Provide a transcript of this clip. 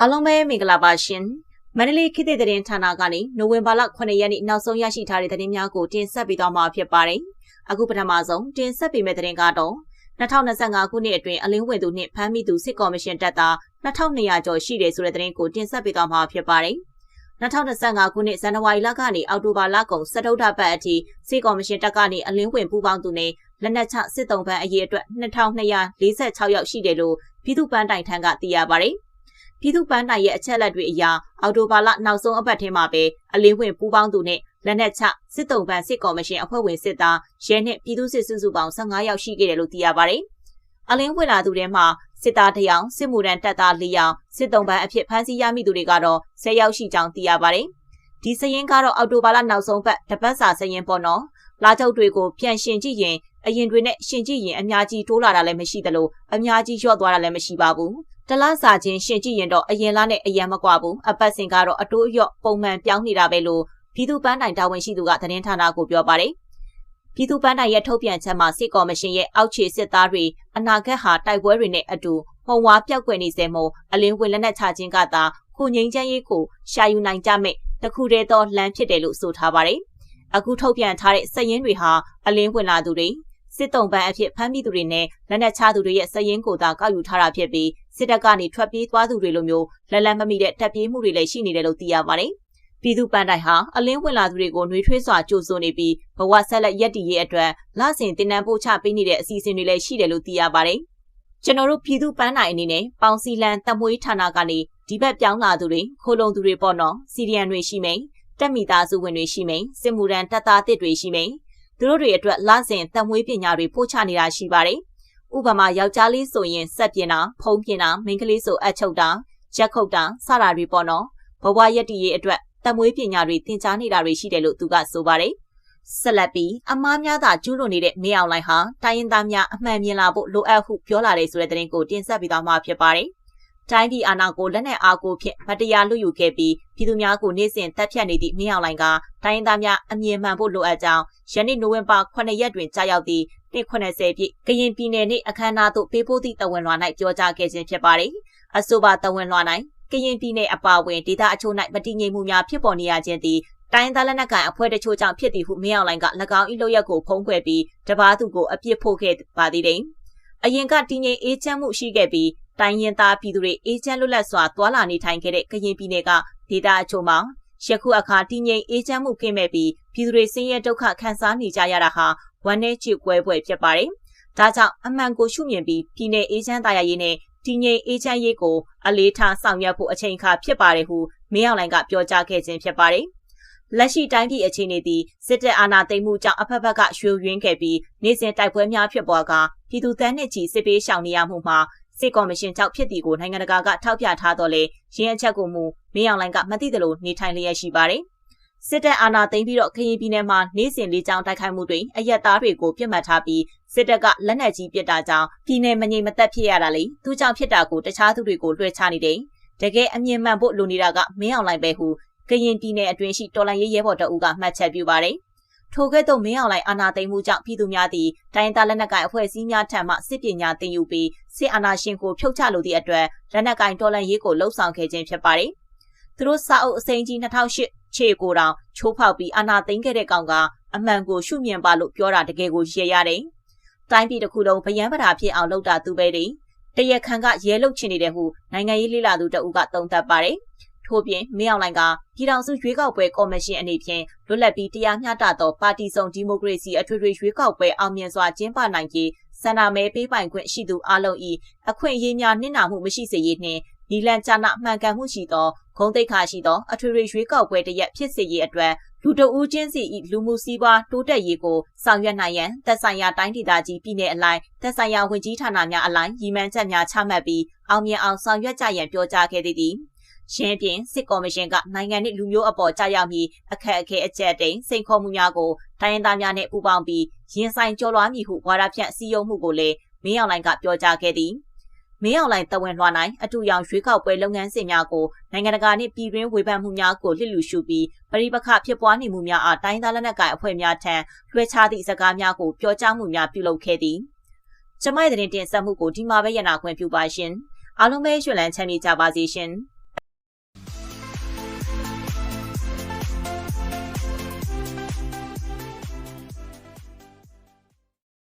အားလုံးပဲမင်္ဂလာပါရှင်မန္တလေးခေတ်သစ်သတင်းဌာနကနေနိုဝင်ဘာလ9ရက်နေ့နောက်ဆုံးရရှိထားတဲ့သတင်းများကိုတင်ဆက်ပေးသွားမှာဖြစ်ပါတယ်အခုပထမဆုံးတင်ဆက်ပေးမယ့်သတင်းကတော့2025ခုနှစ်အတွင်းအလင်းဝင်သူနှင့်ဖမ်းမိသူစစ်ကော်မရှင်တပ်သား2200ကျော်ရှိတယ်ဆိုတဲ့သတင်းကိုတင်ဆက်ပေးသွားမှာဖြစ်ပါတယ်2025ခုနှစ်ဇန်နဝါရီလကနေအောက်တိုဘာလကုန်စတုဒ္ဓပတ်အထိစစ်ကော်မရှင်တပ်ကနေအလင်းဝင်ပူးပေါင်းသူနဲ့လက်နက်ချစစ်တုံးပန်းအရေးအတွက်2246ယောက်ရှိတယ်လို့ပြည်သူ့ပန်းတိုင်ထံကသိရပါတယ်။ ပြည်သူ့ပန်းတိုင်ရဲ့အချက်လက်တွေအရအော်တိုဘာလနောက်ဆုံးအပတ်ထဲမှာပဲအလင်းဝင်ပူးပေါင်းသူနဲ့လက်နက်ချစစ်တုံးပန်းစစ်ကော်မရှင်အဖွဲ့ဝင်စစ်သားရဲနဲ့ပြည်သူ့စစ်စုစုပေါင်း15ယောက်ရှိခဲ့တယ်လို့သိရပါတယ်။အလင်းဝင်လာသူတွေမှာစစ်သားတယောက်စစ်မှုထမ်းတပ်သား၄ယောက်စစ်တုံးပန်းအဖြစ်ဖမ်းဆီးရမိသူတွေကတော့10ယောက်ရှိကြောင်းသိရပါတယ်။ဒီစရင်ကတော့အော်တိုဘာလနောက်ဆုံးပတ်တပတ်စာစရင်ပေါ့နော်။လာချုပ်တွေကိုပြန်ရှင်ကြည့်ရင်အရင်တွေနဲ့ရှင်ကြည့်ရင်အများကြီးတိုးလာတာလည်းမရှိသလိုအများကြီးလျော့သွားတာလည်းမရှိပါဘူး တလားစာချင်းရှင်ကြည့်ရင်တော့အရင်လားနဲ့အရင်မကွာဘူးအပတ်စဉ်ကတော့အတိုးအယော့ပုံမှန်ပြောင်းနေတာပဲလို့ပြည်သူ့ပန်းတိုင်တာဝန်ရှိသူကသတင်းဌာနကိုပြောပါတယ်ပြည်သူ့ပန်းတိုင်ရဲ့ထုတ်ပြန်ချက်မှာစစ်ကော်မရှင်ရဲ့အောက်ခြေစစ်သားတွေအနာဂတ်ဟာတိုက်ပွဲတွေနဲ့အတူဟုံဝါပြောက်ကွယ်နေစေမို့အလင်းဝင်လက်နက်ချခြင်းကသာခုငိမ့်ချမ်းရေးကိုရှာယူနိုင်ကြမဲ့တခုတည်းသောလမ်းဖြစ်တယ်လို့ဆိုထားပါတယ်အခုထုတ်ပြန်ထားတဲ့စည်ရင်းတွေဟာအလင်းဝင်လာသူတွေစစ်တုံးပန်းအဖြစ်ဖမ်းမိသူတွေနဲ့လက်နက်ချသူတွေရဲ့စည်ရင်းကိုသာကောက်ယူထားတာဖြစ်ပြီး စစ်တပ်ကနေထွက်ပြေးသွားသူတွေလိုမျိုးလက်လက်မမိတဲ့တပ်ပြေးမှုတွေလည်းရှိနေတယ်လို့သိရပါတယ်။ပြည်သူပန်းတိုင်ဟာအလင်းဝင်လာသူတွေကိုနှွေးထွေးစွာကြိုဆိုနေပြီးဘဝဆက်လက်ရက်တည်ရေးအတွက်လစဉ်တင်နန်းပို့ချပေးနေတဲ့အစီအစဉ်တွေလည်းရှိတယ်လို့သိရပါတယ်။ကျွန်တော်တို့ပြည်သူပန်းတိုင်အနေနဲ့ပေါင်စီလန်တပ်မွေးဌာနကနေဒီဘက်ပြောင်းလာသူတွေခိုးလုံသူတွေပေါ့နော်စီရီယန်တွေရှိမိန်တက်မိသားစုဝင်တွေရှိမိန်စစ်မှုထမ်းတပ်သားတစ်တွေရှိမိန်သူတို့တွေအတွက်လစဉ်တက်မွေးပညာတွေပို့ချနေတာရှိပါတယ်။ ဥပမာယောက်ျားလေးဆိုရင်ဆက်ပြင်းတာဖုံးပြင်းတာမိန်းကလေးဆိုအချုပ်တာရက်ခုတ်တာစတာတွေပေါ့နော်။ဘဝရက်တည်ရေးအတွက်တက်မွေးပညာတွေသင်ကြားနေတာတွေရှိတယ်လို့သူကဆိုပါတယ်။ဆက်လက်ပြီးအမားများသာကျူးလွန်နေတဲ့မေအောင်လိုင်ဟာတိုင်းရင်းသားများအမှန်မြင်လာဖို့လိုအပ်ဟုပြောလာတယ်ဆိုတဲ့သတင်းကိုတင်ဆက်ပေးသွားမှာဖြစ်ပါတယ်။ တိုင်းပြည်အာဏာကိုလက်နက်အားကိုဖြင့်မတရားလူယူခဲ့ပြီးပြည်သူများကိုနေ့စဉ်တပ်ဖြတ်နေသည့်မင်းအောင်လှိုင်ကတိုင်းသားများအမြင်မှန်ဖို့လိုအပ်ကြောင်းယနေ့နိုဝင်ဘာ9ရက်တွင်ကြာရောက်သည့်နှစ်80ပြည့်ကရင်ပြည်နယ်နှင့်အခမ်းအနားသို့ပေးပို့သည့်တဝန်လွှာ၌ပြောကြားခဲ့ခြင်းဖြစ်ပါသည်အဆိုပါတဝန်လွှာ၌ကရင်ပြည်နယ်အပါအဝင်ဒေသအချို့၌မတည်ငြိမ်မှုများဖြစ်ပေါ်နေရခြင်းသည်တိုင်းသားလက်နက်ကိုင်အဖွဲ့တချို့ကြောင့်ဖြစ်သည်ဟုမင်းအောင်လှိုင်က၎င်း၏လုပ်ရက်ကိုဖုံးကွယ်ပြီးတပားသူကိုအပြစ်ဖို့ခဲ့ပါသေးတယ်။အရင်ကတည်ငြိမ်အေးချမ်းမှုရှိခဲ့ပြီး တိုင်းရင်းသားပြည်သူတွေအေးချမ်းလွတ်လပ်စွာသွာလာနေထိုင်ခဲ့တဲ့ကရင်ပြည်နယ်ကဒေသအချို့မှာယခုအခါတည်ငြိမ်အေးချမ်းမှုကင်းမဲ့ပြီးပြည်သူတွေဆင်းရဲဒုက္ခခံစားနေကြရတာဟာဝမ်းနည်းကြေကွဲပွဲဖြစ်ပါတယ်။ဒါကြောင့်အမှန်ကိုရှုမြင်ပြီးပြည်내အေးချမ်းသားရရေးနဲ့တည်ငြိမ်အေးချမ်းရေးကိုအလေးထားဆောင်ရွက်ဖို့အချိန်အခါဖြစ်ပါတယ်ဟုမင်းအောင်လှိုင်ကပြောကြားခဲ့ခြင်းဖြစ်ပါတယ်။လက်ရှိတိုင်းပြည်အခြေအနေသည်စစ်တပ်အာဏာသိမ်းမှုကြောင့်အဖက်ဖက်ကရွှေရင်းခဲ့ပြီးနေ့စဉ်တိုက်ပွဲများဖြစ်ပေါ်ကပြည်သူတန်းနှစ်ချီစစ်ပေးရှောင်နေရမှုမှာ စစ်ကော်မရှင်ကြောင့်ဖြစ်သည်ကိုနိုင်ငံတကာကထောက်ပြထားတော့လေရင်းအချက်ကိုမူမင်းအောင်လိုင်ကမသိသလိုနေထိုင်လျက်ရှိပါတယ်။စစ်တပ်အာဏာသိမ်းပြီးတော့ခရင်ပြည်နယ်မှာနေစဉ်လေးကြောင်းတိုက်ခိုက်မှုတွေအရက်သားတွေကိုပြစ်မှတ်ထားပြီးစစ်တပ်ကလက်နက်ကြီးပစ်တာကြောင့်ပြည်နယ်မငြိမ်မသက်ဖြစ်ရတာလေသူကြောင့်ဖြစ်တာကိုတခြားသူတွေကိုလွှဲချနေတယ်။တကယ်အမြင်မှန်ဖို့လိုနေတာကမင်းအောင်လိုင်ပဲဟုကရင်ပြည်နယ်အတွင်းရှိတော်လိုင်းရေးရဲဘော်တအုပ်ကမှတ်ချက်ပြုပါတယ်။ ထိုကဲ့သို့မင်းအောင်လှိုင်အာဏာသိမ်းမှုကြောင့်ပြည်သူများသည်တိုင်းသားလက်နက်ကိုင်အဖွဲ့အစည်းများထံမှစစ်ပညာသင်ယူပြီးစစ်အာဏာရှင်ကိုဖြုတ်ချလိုသည့်အတွက်လက်နက်ကိုင်တော်လှန်ရေးကိုလှုံ့ဆော်ခဲ့ခြင်းဖြစ်ပါတယ်။သူတို့စာအုပ်အစိမ်းကြီး2008ခြေကိုတောင်ချိုးဖောက်ပြီးအာဏာသိမ်းခဲ့တဲ့ကောင်ကအမှန်ကိုရှုမြင်ပါလို့ပြောတာတကယ်ကိုရည်ရတယ်။တိုင်းပြည်တစ်ခုလုံးဗယံပဓာဖြစ်အောင်လုပ်တာသူပဲလေ။တရခန်ကရဲလုတ်ချင်နေတယ်ဟုနိုင်ငံရေးလိလာသူတအုပ်ကသုံးသပ်ပါတယ်။ ထို့ပြင်မင်းအောင်လှိုင်ကပြည်ထောင်စုရွေးကောက်ပွဲကော်မရှင်အနေဖြင့်လွတ်လပ်ပြီးတရားမျှတသောပါတီစုံဒီမိုကရေစီအထွေထွေရွေးကောက်ပွဲအောင်မြင်စွာကျင်းပနိုင်ရေးဆန္ဒမဲပေးပိုင်ခွင့်ရှိသူအလုံး၏အခွင့်အရေးများနှင့်နာမှုမရှိစေရေးနှင့်နီလန်ချနာမှန်ကန်မှုရှိသောဂုံတိတ်ခါရှိသောအထွေထွေရွေးကောက်ပွဲတရက်ဖြစ်စေရေးအတွက်လူတဦးချင်းစီ၏လူမှုစည်းဝါးတိုးတက်ရေးကိုဆောင်ရွက်နိုင်ရန်သက်ဆိုင်ရာတိုင်းဒေသကြီးပြည်내အလိုက်သက်ဆိုင်ရာဝန်ကြီးဌာနများအလိုက်ရည်မှန်းချက်များချမှတ်ပြီးအောင်မြင်အောင်ဆောင်ရွက်ကြရန်ပြောကြားခဲ့သည်။ ရှင်းပြင်းစစ်ကော်မရှင်ကနိုင်ငံနှင့်လူမျိုးအပေါ်ကြာရောက်ပြီးအခက်အခဲအကျက်တိန်စိန်ခေါ်မှုများကိုတိုင်းရင်းသားများနဲ့ပူးပေါင်းပြီးရင်ဆိုင်ကျော်လွှားမည်ဟုဝါဒဖြန့်စည်းရုံးမှုကိုလည်းမင်းအောင်လိုင်ကပြောကြားခဲ့သည်မင်းအောင်လိုင်တဝန်လွှာနိုင်အတူရောင်ရွေးကောက်ပွဲလုပ်ငန်းစဉ်များကိုနိုင်ငံတကာနှင့်ပြည်တွင်းဝေဖန်မှုများကိုလှစ်လူရှုပြီးပရိပခဖြစ်ပွားနေမှုများအားတိုင်းသားလက်နက်ကိုင်အဖွဲ့များထံလွှဲချသည့်စကားများကိုပြောကြားမှုများပြုလုပ်ခဲ့သည်ကျမရဲ့တင်ဆက်မှုကိုဒီမှာပဲရနာခွင့်ပြုပါရှင်အားလုံးပဲရွှေလန်းချမ်းမြေကြပါစေရှင်။